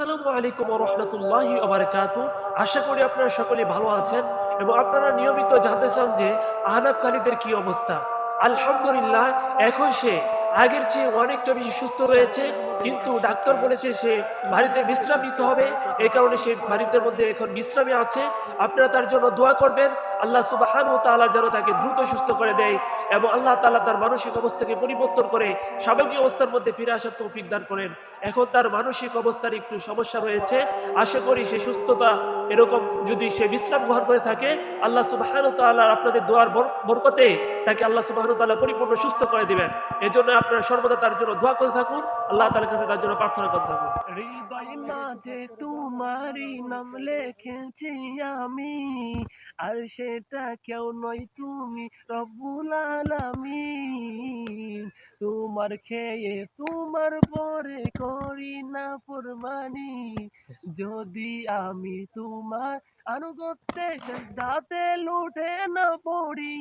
আসসালামু আলাইকুম রহমতুল্লাহি ওবারকাত আশা করি আপনারা সকলে ভালো আছেন এবং আপনারা নিয়মিত জানতে চান যে আহনাফকারীদের কি অবস্থা। আলহামদুলিল্লাহ, এখন সে আগের চেয়ে অনেকটা বেশি সুস্থ রয়েছে কিন্তু ডাক্তার বলেছে সে বাড়িতে বিশ্রাম নিতে হবে। এই কারণে সে বাড়িতে মধ্যে এখন বিশ্রামে আছে। আপনারা তার জন্য দোয়া করবেন। আল্লাহ সুবাহান ও তাআলা যেন তাকে দ্রুত সুস্থ করে দেয় এবং আল্লাহ তাআলা তার মানসিক অবস্থাকে পরিবর্তন করে স্বাভাবিক অবস্থার মধ্যে ফিরে আসার তৌফিক দান করেন। এখন তার মানসিক অবস্থার একটু সমস্যা রয়েছে। আশা করি সে সুস্থতা এরকম যদি সে বিশ্রাম গ্রহণ করে থাকে, আল্লাহ সুবাহান তাআলা আপনাদের দোয়ার বর- বরকতে তাকে আল্লাহ সুবাহান তাআলা পরিপূর্ণ সুস্থ করে দিবেন। এই জন্য আপনারা সর্বদা তার জন্য দোয়া করে থাকুন। আল্লাহ তাআলার কাছে তার জন্য প্রার্থনা করতে থাকুন। হৃদয় মাঝে তোমারই নাম লিখেছি আমি। আর সেটা কেউ নয় তুমি রব্বুল আলামিন। তোমার খেয়ে তোমার পরে করি না ফরমানি। যদি আমি তোমার আনুগত্যে দাতে লুটে না পড়ি